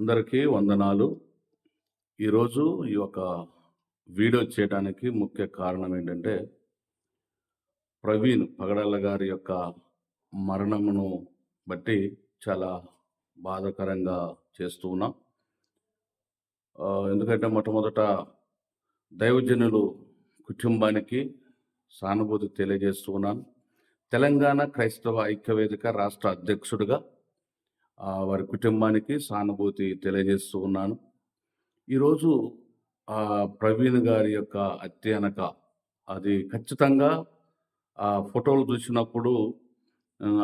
అందరికీ వందనాలు. ఈరోజు ఈ యొక్క వీడియో చేయడానికి ముఖ్య కారణం ఏంటంటే ప్రవీణ్ పగడల్ల గారి యొక్క మరణమును బట్టి చాలా బాధాకరంగా చేస్తూ ఉన్నాం. ఎందుకంటే మొట్టమొదట దైవజనులు కుటుంబానికి సానుభూతి తెలియజేస్తూ ఉన్నాను తెలంగాణ క్రైస్తవ ఐక్యవేదిక రాష్ట్ర అధ్యక్షుడిగా వారి కుటుంబానికి సానుభూతి తెలియజేస్తూ ఉన్నాను. ఈరోజు ప్రవీణ్ గారి యొక్క అధ్యయనక అది ఖచ్చితంగా ఆ ఫోటోలు చూసినప్పుడు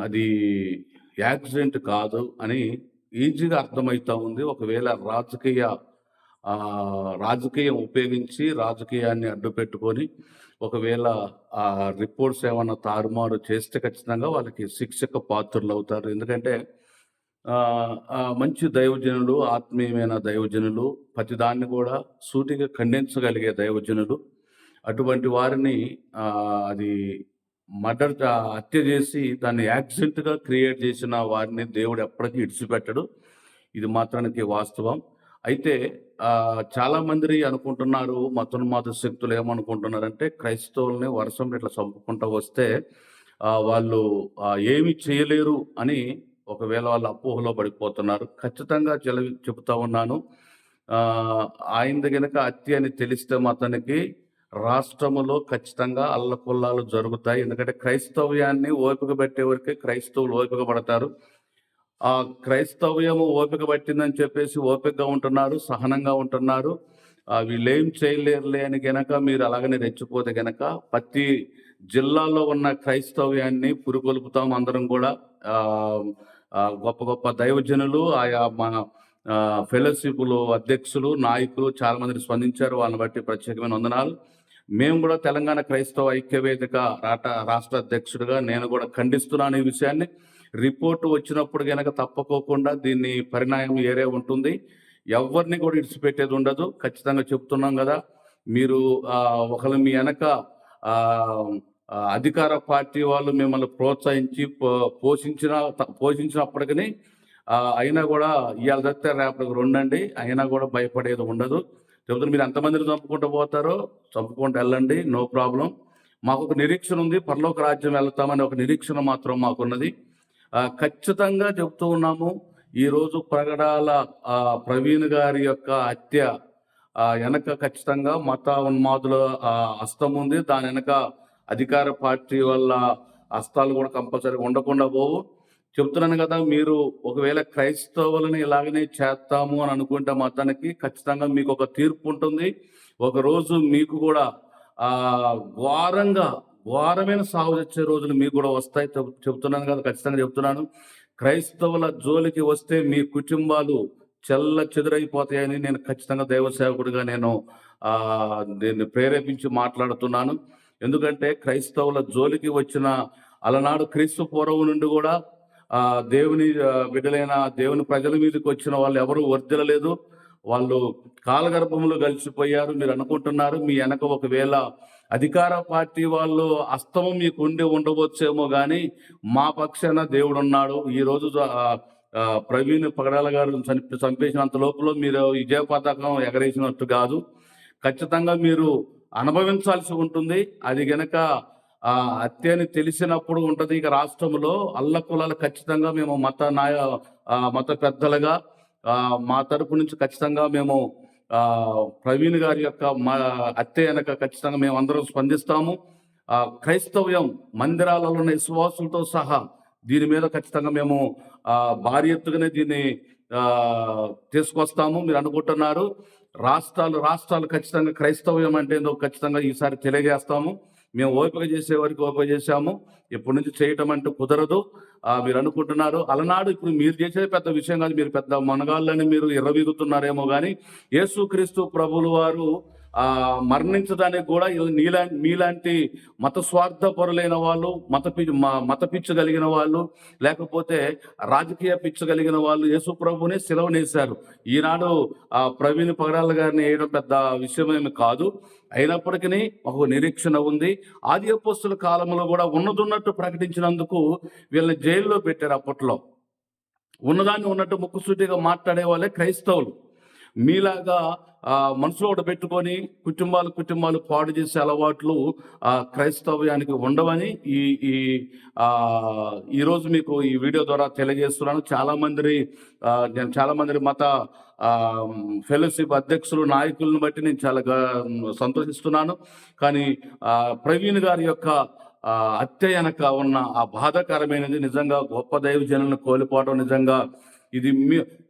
అది యాక్సిడెంట్ కాదు అని ఈజీగా అర్థమవుతా ఉంది. ఒకవేళ రాజకీయ రాజకీయం ఉపయోగించి రాజకీయాన్ని అడ్డుపెట్టుకొని ఒకవేళ ఆ రిపోర్ట్స్ ఏమైనా తారుమారు చేస్తే ఖచ్చితంగా వాళ్ళకి శిక్షక పాత్రలు అవుతారు. ఎందుకంటే మంచి దైవజనులు ఆత్మీయమైన దైవజనులు ప్రతిదాన్ని కూడా సూటిగా ఖండించగలిగే దైవజనులు. అటువంటి వారిని అది మర్డర్ హత్య చేసి దాన్ని యాక్సిడెంట్గా క్రియేట్ చేసిన వారిని దేవుడు ఎప్పటికీ ఇడిచిపెట్టడు ఇది మాత్రానికి వాస్తవం. అయితే చాలామంది అనుకుంటున్నారు మతోన్మాద శక్తులు ఏమనుకుంటున్నారంటే క్రైస్తవుల్ని వర్షం ఇట్లా చంపుకుంటూ వస్తే వాళ్ళు ఏమి చేయలేరు అని ఒకవేళ వాళ్ళు అపోహలో పడిపోతున్నారు. ఖచ్చితంగా చెల చెబుతా ఉన్నాను. ఆ, ఆయన గనక హత్య అని తెలిస్తే అతనికి రాష్ట్రములో ఖచ్చితంగా అల్లకొల్లాలు జరుగుతాయి. ఎందుకంటే క్రైస్తవ్యాన్ని ఓపిక పెట్టేవరకే క్రైస్తవులు ఓపిక పడతారు. ఆ క్రైస్తవ్యము ఓపిక పట్టిందని చెప్పేసి ఓపికగా ఉంటున్నారు సహనంగా ఉంటున్నారు. వీళ్ళేం చేయలేరులే అని గనక మీరు అలాగనే రెచ్చిపోతే గనక ప్రతి జిల్లాలో ఉన్న క్రైస్తవ్యాన్ని పురుకొల్పుతాం అందరం కూడా. గొప్ప గొప్ప దైవజనులు ఆయా మన ఫెలోషిప్లు అధ్యక్షులు నాయకులు చాలా మంది స్పందించారు. వాళ్ళని బట్టి ప్రత్యేకమైన వందనాలు. మేము కూడా తెలంగాణ క్రైస్తవ ఐక్యవేదిక రాట రాష్ట్ర అధ్యక్షుడిగా నేను కూడా ఖండిస్తున్నాను ఈ విషయాన్ని. రిపోర్టు వచ్చినప్పుడు కనుక తప్పకోకుండా దీన్ని పరిణామం ఏరే ఉంటుంది. ఎవరిని కూడా ఇడిచిపెట్టేది ఉండదు. ఖచ్చితంగా చెప్తున్నాం కదా మీరు ఒకళ్ళు మీ వెనక అధికార పార్టీ వాళ్ళు మిమ్మల్ని ప్రోత్సహించి పో- పోషించిన త- పోషించినప్పటికీ అయినా కూడా ఇవాళ తప్పితే రేపటికి రెండండి. అయినా కూడా భయపడేది ఉండదు. చెబుతున్నారు మీరు ఎంతమందిని చంపుకుంటూ పోతారో చంపుకుంటూ వెళ్ళండి. No problem. మాకు ఒక నిరీక్షణ ఉంది. పరలోక రాజ్యం వెళ్తామని ఒక నిరీక్షణ మాత్రం మాకున్నది. ఖచ్చితంగా చెబుతూ ఉన్నాము. ఈరోజు ప్రగడాల ప్రవీణ్ గారి యొక్క హత్య వెనక ఖచ్చితంగా మత ఉన్మాదుల హస్తం ఉంది. దాని వెనక అధికార పార్టీ వల్ల హస్తాలు కూడా కంపల్సరీ ఉండకుండా పోవు. చెప్తున్నాను కదా మీరు ఒకవేళ క్రైస్తవులని ఇలాగనే చేస్తాము అని అనుకుంటే మతానికి ఖచ్చితంగా మీకు ఒక తీర్పు ఉంటుంది. ఒకరోజు మీకు కూడా ఆ ఘోరంగా ఘోరమైన సాగు తెచ్చే రోజులు మీకు కూడా వస్తాయి. చెప్తున్నాను కదా ఖచ్చితంగా చెప్తున్నాను. క్రైస్తవుల జోలికి వస్తే మీ కుటుంబాలు చెల్ల చెదురైపోతాయని నేను ఖచ్చితంగా దైవ సేవకుడిగా నేను ఆ దీన్ని ప్రేరేపించి మాట్లాడుతున్నాను. ఎందుకంటే క్రైస్తవుల జోలికి వచ్చిన అలనాడు క్రీస్తు పూర్వం నుండి కూడా ఆ దేవుని బిడ్డలైన దేవుని ప్రజల మీదకి వచ్చిన వాళ్ళు ఎవరు వర్దిలలేదు వాళ్ళు కాలగర్భములు కలిసిపోయారు మీరు అనుకుంటున్నారు మీ వెనక ఒకవేళ అధికార పార్టీ వాళ్ళు అస్తమం మీకు ఉండి ఉండవచ్చేమో కానీ మా పక్షాన దేవుడు ఉన్నాడు ఈ రోజు ప్రవీణ్ పగడాల గారు చంపేసినంత లోపల మీరు విజయ పతాకం ఎగరేసినట్టు కాదు. ఖచ్చితంగా మీరు అనుభవించాల్సి ఉంటుంది. అది గనక హత్య అని తెలిసినప్పుడు ఉంటుంది. ఇక రాష్ట్రంలో అల్ల కులాలు ఖచ్చితంగా మేము మత నాయ మత పెద్దలుగా మా తరపు నుంచి ఖచ్చితంగా మేము ప్రవీణ్ గారి యొక్క మా హత్య వెనక ఖచ్చితంగా మేము అందరం స్పందిస్తాము క్రైస్తవ్యం మందిరాలలో ఉన్న విశ్వాసులతో సహా దీని మీద ఖచ్చితంగా మేము భారీ ఎత్తుగానే దీన్ని తీసుకొస్తాము. మీరు అనుకుంటున్నారు. రాష్ట్రాలు రాష్ట్రాలు ఖచ్చితంగా క్రైస్తవ్యం అంటే ఏందో ఖచ్చితంగా ఈసారి తెలియజేస్తాము. మేము ఓపిక చేసే వరకు ఓపిక చేశాము. ఇప్పటి నుంచి చేయటం అంటే కుదరదు. మీరు అనుకుంటున్నారు. అలనాడు ఇప్పుడు మీరు చేసేది పెద్ద విషయం కాదు. మీరు పెద్ద మనగాళ్ళని మీరు ఎర్రవీగుతున్నారేమో కానీ యేసుక్రీస్తు ప్రభులు వారు మరణించడానికి కూడా నీలా మీలాంటి మత స్వార్థ పరులైన వాళ్ళు మత మ- మత పిచ్చు కలిగిన వాళ్ళు లేకపోతే రాజకీయ పిచ్చు కలిగిన వాళ్ళు యేసు ప్రభుని సెలవునేశారు. ఈనాడు ఆ ప్రవీణ్ పగడాల గారిని వేయడం పెద్ద విషయమేమి కాదు. అయినప్పటికీ ఒక నిరీక్షణ ఉంది. ఆది అపోస్తుల కాలంలో కూడా ఉన్నదున్నట్టు ప్రకటించినందుకు వీళ్ళని జైల్లో పెట్టారు అప్పట్లో. ఉన్నదాన్ని ఉన్నట్టు ముక్కుసూటిగా మాట్లాడే వాళ్ళే క్రైస్తవులు. మీలాగా మనసులో ఒకటి పెట్టుకొని కుటుంబాలు కుటుంబాలు పాడు చేసే అలవాట్లు క్రైస్తవ్యానికి ఉండవని ఈ ఈ ఈరోజు మీకు ఈ వీడియో ద్వారా తెలియజేస్తున్నాను. చాలా మంది నేను చాలా మంది మత ఫెలోషిప్ అధ్యక్షులు నాయకులను బట్టి నేను చాలా సంతోషిస్తున్నాను. కానీ ప్రవీణ్ గారి యొక్క ఆ, హత్య వెనక ఉన్న ఆ బాధాకరమైనది నిజంగా గొప్ప దైవజనులను కోల్పోవడం నిజంగా ఇది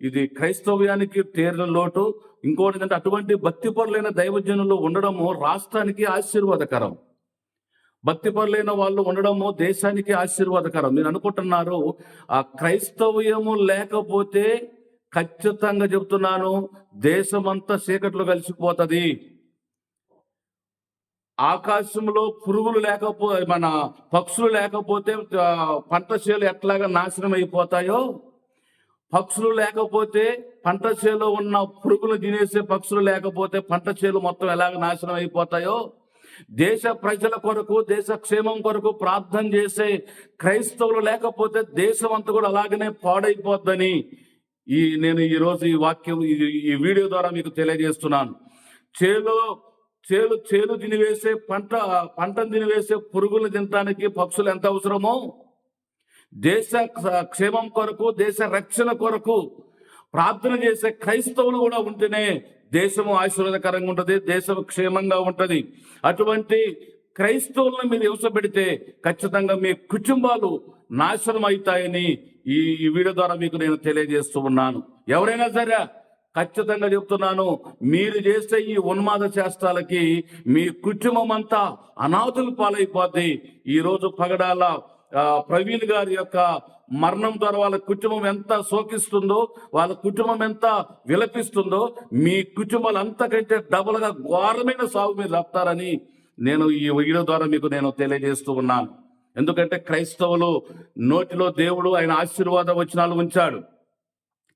ఇది క్రైస్తవ్యానికి తీరిన లోటు. ఇంకోటి అంటే అటువంటి భక్తిపరులైన దైవజనులు ఉండడము రాష్ట్రానికి ఆశీర్వాదకరం. భక్తిపరులైన వాళ్ళు ఉండడము దేశానికి ఆశీర్వాదకరం. మీరు అనుకుంటున్నారు ఆ క్రైస్తవ్యము లేకపోతే ఖచ్చితంగా చెప్తున్నాను దేశమంతా చీకట్లో కలిసిపోతుంది. ఆకాశంలో పురుగులు లేకపోతే మన పక్షులు లేకపోతే పంట చేలు ఎట్లాగా నాశనం అయిపోతాయో పక్షులు లేకపోతే పంట చేలో ఉన్న పురుగులు తినేసే పక్షులు లేకపోతే పంట చేలు మొత్తం ఎలాగ నాశనం అయిపోతాయో దేశ ప్రజల కొరకు దేశ క్షేమం కొరకు ప్రార్థన చేసే క్రైస్తవులు లేకపోతే దేశం అంతా కూడా అలాగనే పాడైపోద్దని ఈ నేను ఈరోజు ఈ వాక్యం ఈ- ఈ వీడియో ద్వారా మీకు తెలియజేస్తున్నాను. చేలో చేలు చేలు తినివేసే పంట పంటను తినివేసే పురుగులు తినటానికి పక్షులు ఎంత అవసరమో దేశ క్షేమం కొరకు దేశ రక్షణ కొరకు ప్రార్థన చేసే క్రైస్తవులు కూడా ఉంటేనే దేశము ఆశీర్వాదకరంగా ఉంటుంది దేశం క్షేమంగా ఉంటుంది. అటువంటి క్రైస్తవులను మీరు హింసపెడితే ఖచ్చితంగా మీ కుటుంబాలు నాశనం అవుతాయని ఈ వీడియో ద్వారా మీకు నేను తెలియజేస్తూ ఉన్నాను. ఎవరైనా సరే ఖచ్చితంగా చెప్తున్నాను మీరు చేసే ఈ ఉన్మాద చేష్టాలకి మీ కుటుంబం అంతా అనాథులు పాలైపోద్ది. ఈరోజు పగడాల ప్రవీణ్ గారి యొక్క మరణం ద్వారా వాళ్ళ కుటుంబం ఎంత శోకిస్తుందో వాళ్ళ కుటుంబం ఎంత విలపిస్తుందో మీ కుటుంబాలు అంతకంటే డబుల్గా ఘోరమైన సాగు మీరు చెప్తారని నేను ఈ వీడియో ద్వారా మీకు నేను తెలియజేస్తూ ఉన్నాను. ఎందుకంటే క్రైస్తవులు నోటిలో దేవుడు ఆయన ఆశీర్వాద వచనాలు ఉంచాడు.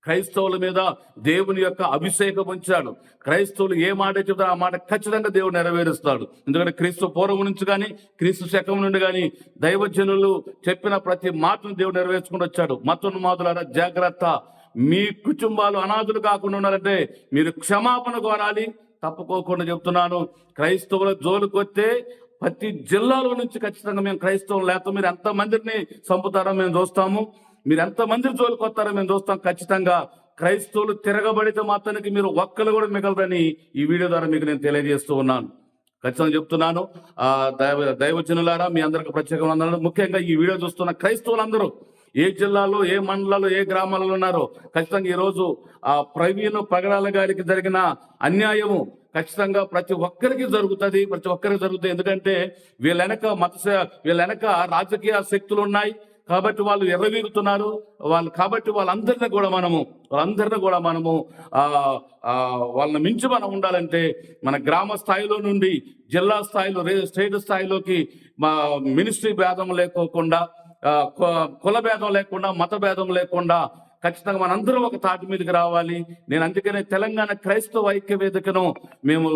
క్రైస్తవుల మీద దేవుని యొక్క అభిషేకం ఉంచాడు. క్రైస్తవులు ఏ మాట చెబుతారో ఆ మాట ఖచ్చితంగా దేవుడు నెరవేరుస్తాడు. ఎందుకంటే క్రీస్తు పూర్వం నుంచి కానీ క్రీస్తు శకం నుండి కానీ దైవజనులు చెప్పిన ప్రతి మాటను దేవుడు నెరవేర్చుకుని వచ్చాడు. మతోన్మాదులారా జాగ్రత్త. మీ కుటుంబాలు అనాథులు కాకుండా ఉండాలంటే మీరు క్షమాపణ కోరాలి. తప్పుకోకుండా చెప్తున్నాను క్రైస్తవుల జోలుకొస్తే ప్రతి జిల్లాలో నుంచి ఖచ్చితంగా మేము క్రైస్తవులు లేకపోతే మీరు ఎంతమందిని చంపుతారో మేము చూస్తాము. మీరు ఎంత మంది జోలికి వస్తారో మేము చూస్తాం. ఖచ్చితంగా క్రైస్తవులు తిరగబడితే మాత్రానికి మీరు ఒక్కరు కూడా మిగలదని ఈ వీడియో ద్వారా మీకు నేను తెలియజేస్తూ ఉన్నాను. ఖచ్చితంగా చెప్తున్నాను. ఆ దైవ దైవజనులారా మీ అందరికి ప్రత్యేకమైన వందనాలు. ముఖ్యంగా ఈ వీడియో చూస్తున్న క్రైస్తవులందరూ ఏ జిల్లాలో ఏ మండలాల్లో ఏ గ్రామాలలో ఉన్నారో ఖచ్చితంగా ఈరోజు ఆ ప్రవీణ్ పగడాల గారికి జరిగిన అన్యాయము ఖచ్చితంగా ప్రతి ఒక్కరికి జరుగుతుంది. ప్రతి ఒక్కరికి జరుగుతుంది. ఎందుకంటే వీళ్ళ వెనక మత వీళ్ళ వెనక రాజకీయ శక్తులు ఉన్నాయి. కాబట్టి వాళ్ళు ఎర్రవీగుతున్నారు. వాళ్ళు కాబట్టి వాళ్ళందరినీ కూడా మనము వాళ్ళందరినీ కూడా మనము వాళ్ళని మించి మనం ఉండాలంటే మన గ్రామ స్థాయిలో నుండి జిల్లా స్థాయిలో స్టేట్ స్థాయిలోకి మా మినిస్ట్రీ భేదం లేకోకుండా కుల భేదం లేకుండా మత భేదం లేకుండా ఖచ్చితంగా మనందరం ఒక తాటి మీదకి రావాలి. నేను అందుకనే తెలంగాణ క్రైస్తవ ఐక్య వేదికను మేము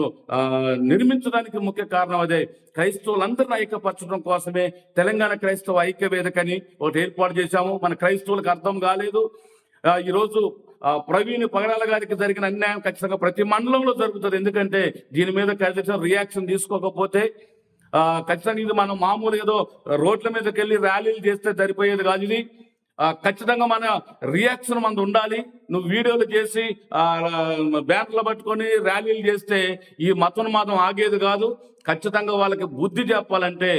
నిర్మించడానికి ముఖ్య కారణం అదే. క్రైస్తవులందరిని ఐక్యపరచడం కోసమే తెలంగాణ క్రైస్తవ ఐక్య వేదికని ఒకటి ఏర్పాటు చేశాము. మన క్రైస్తవులకు అర్థం కాలేదు. ఈరోజు ప్రవీణ్ పగడాల గారికి జరిగిన అన్యాయం ఖచ్చితంగా ప్రతి మండలంలో జరుగుతుంది. ఎందుకంటే దీని మీద కనీసం రియాక్షన్ తీసుకోకపోతే ఖచ్చితంగా ఇది మనం మామూలు ఏదో రోడ్ల మీదకి వెళ్ళి ర్యాలీలు చేస్తే సరిపోయేది కాదు ఇది. ఖచ్చితంగా మన రియాక్షన్ మనది ఉండాలి. నువ్వు వీడియోలు చేసి బ్యానర్లు పట్టుకొని ర్యాలీలు చేస్తే ఈ మతోన్మాదం ఆగేది కాదు. ఖచ్చితంగా వాళ్ళకి బుద్ధి చెప్పాలంటే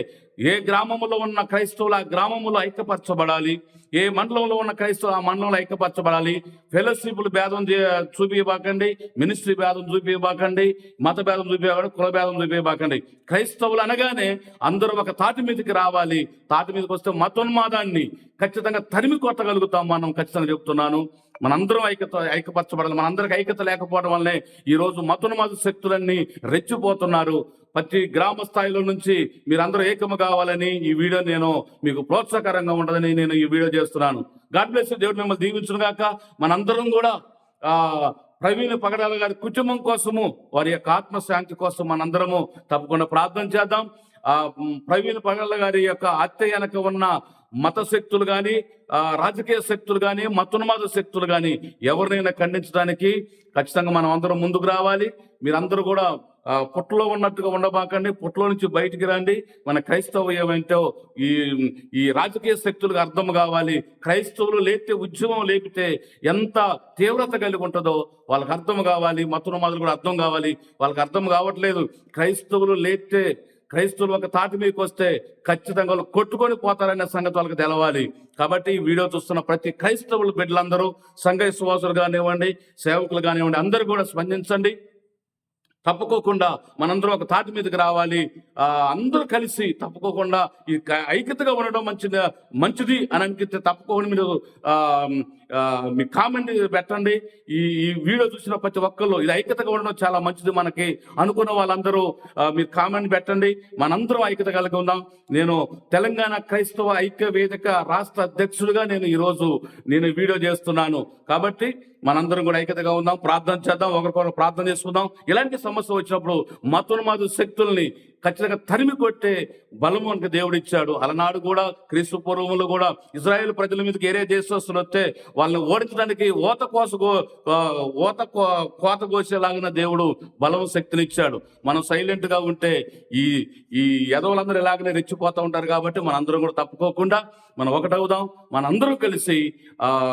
ఏ గ్రామంలో ఉన్న క్రైస్తవులు ఆ గ్రామంలో ఐక్యపరచబడాలి. ఏ మండలంలో ఉన్న క్రైస్తవులు ఆ మండలంలో ఐక్యపరచబడాలి? ఫెలోషిప్లు భేదం చూపించబాకండి మినిస్ట్రీ భేదం చూపించబాకండి మత భేదం చూపించబాకండి కుల భేదం చూపించబాకండి క్రైస్తవులు అనగానే అందరూ ఒక తాటి మీదకి రావాలి. తాటి మీదకి వస్తే మతోన్మాదాన్ని ఖచ్చితంగా తరిమి కొట్టగలుగుతాం మనం. ఖచ్చితంగా చెప్తున్నాను. మనందరం ఐక్యత ఐక్యపరచబడాలి. మనందరికి ఐక్యత లేకపోవడం వల్లనే ఈరోజు మతోన్మాద శక్తులన్నీ రెచ్చిపోతున్నారు. ప్రతి గ్రామ స్థాయిలో నుంచి మీరందరూ ఏకము కావాలని ఈ వీడియో నేను మీకు ప్రోత్సాహకరంగా ఉంటుందని నేను ఈ వీడియో చేస్తున్నాను. గాడ్ బ్లెస్ దేవుడు మిమ్మల్ని దీవించును గాక. మనందరం కూడా ఆ ప్రవీణ్ పగడాల గారి కుటుంబం కోసము వారి యొక్క ఆత్మశాంతి కోసం మనందరము తప్పకుండా ప్రార్థన చేద్దాం. ఆ ప్రవీణ్ పగడాల గారి యొక్క హత్య వెనక ఉన్న మత శక్తులు కానీ రాజకీయ శక్తులు కానీ మతోన్మాద శక్తులు కానీ ఎవరినైనా ఖండించడానికి ఖచ్చితంగా మనం అందరం ముందుకు రావాలి. మీరందరూ కూడా పొట్టలో ఉన్నట్టుగా ఉండబాకండి. పొట్టలో నుంచి బయటికి రండి. మన క్రైస్తవ ఏమంటో ఈ ఈ రాజకీయ శక్తులకు అర్థం కావాలి. క్రైస్తవులు లేకపోతే ఉద్యమం లేపితే ఎంత తీవ్రత కలిగి ఉంటుందో వాళ్ళకి అర్థం కావాలి. మతోన్మాదులు కూడా అర్థం కావాలి. వాళ్ళకి అర్థం కావట్లేదు. క్రైస్తవులు లేపితే క్రైస్తవులు ఒక తాటి మీకు వస్తే ఖచ్చితంగా వాళ్ళు కొట్టుకొని పోతారనే సంగతి వాళ్ళకి తెలవాలి. కాబట్టి ఈ వీడియో చూస్తున్న ప్రతి క్రైస్తవులు బిడ్డలందరూ సంఘ విశ్వాసులు కానివ్వండి సేవకులు కానివ్వండి అందరూ కూడా స్పందించండి. తప్పుకోకుండా మనందరం ఒక తాటి మీదకి రావాలి. ఆ, అందరూ కలిసి తప్పుకోకుండా ఈ ఐక్యతగా ఉండడం మంచిది మంచిది అని అనిపిస్తే తప్పుకోకుండా మీరు మీ కామెంట్ పెట్టండి. ఈ ఈ వీడియో చూసిన ప్రతి ఒక్కళ్ళు ఇది ఐక్యతగా ఉండడం చాలా మంచిది మనకి అనుకున్న వాళ్ళందరూ మీరు కామెంట్ పెట్టండి. మనందరం ఐక్యత కలిగి ఉందాం. నేను తెలంగాణ క్రైస్తవ ఐక్య వేదిక రాష్ట్ర అధ్యక్షుడిగా నేను ఈరోజు నేను వీడియో చేస్తున్నాను. కాబట్టి మనందరం కూడా ఐక్యతగా ఉందాం. ప్రార్థన చేద్దాం. ఒకరికొకరు ప్రార్థన చేసుకుందాం. ఇలాంటి సమస్య వచ్చినప్పుడు మతోన్మాద శక్తుల్ని ఖచ్చితంగా తరిమి కొట్టే బలము మనకి దేవుడు ఇచ్చాడు అలనాడు కూడా క్రీస్తు పూర్వములు కూడా ఇజ్రాయేల్ ప్రజల మీదకి ఏరే దేశస్తులు వస్తే వాళ్ళని ఓడించడానికి ఓత కోస కో- ఓత కో- కోత కోసేలాగిన దేవుడు బలం శక్తినిచ్చాడు. మనం సైలెంట్గా ఉంటే ఈ ఈ యదవులందరూ ఇలాగనే రెచ్చిపోతూ ఉంటారు కాబట్టి మనందరం కూడా తప్పుకోకుండా మనం ఒకటవుదాం. మనందరం కలిసి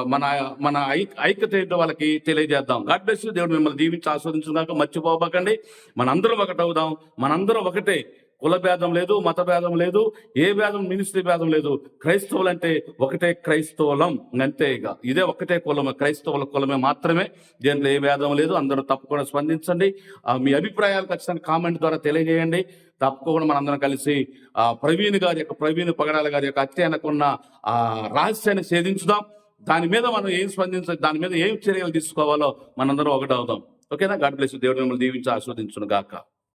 మన మన ఐక్యత ఏంటో వాళ్ళకి తెలియజేద్దాం. గాడ్ బ్లెస్ దేవుడు మిమ్మల్ని దీవించి ఆస్వాదించుకున్నాక మర్చిపోబకండి. మనందరం ఒకటవుదాం. మనందరం ఒకటే. కుల భేదం లేదు మత భేదం లేదు ఏ భేదం మినిస్ట్రీ భేదం లేదు. క్రైస్తవులు అంటే ఒకటే క్రైస్తవులం అంతే ఇక. ఇదే ఒకటే కులం క్రైస్తవుల కులమే మాత్రమే. దీంట్లో ఏ భేదం లేదు అందరూ తప్పకుండా స్పందించండి. ఆ, మీ అభిప్రాయాలు ఖచ్చితంగా కామెంట్ ద్వారా తెలియజేయండి. తప్పకుండా మనందరం కలిసి ఆ ప్రవీణ్ గారి యొక్క ప్రవీణ్ పగడాల గారి యొక్క హత్యనకున్న ఆ రహస్యాన్ని ఛేదించుదాం. దాని మీద మనం ఏం స్పందించాలి దాని మీద ఏం చర్యలు తీసుకోవాలో మనందరం ఒకటవుదాం. ఓకేనా? గాడ్ బ్లెస్ దేవుడు మిమ్మల్ని దీవించి ఆస్వాదించును గాక.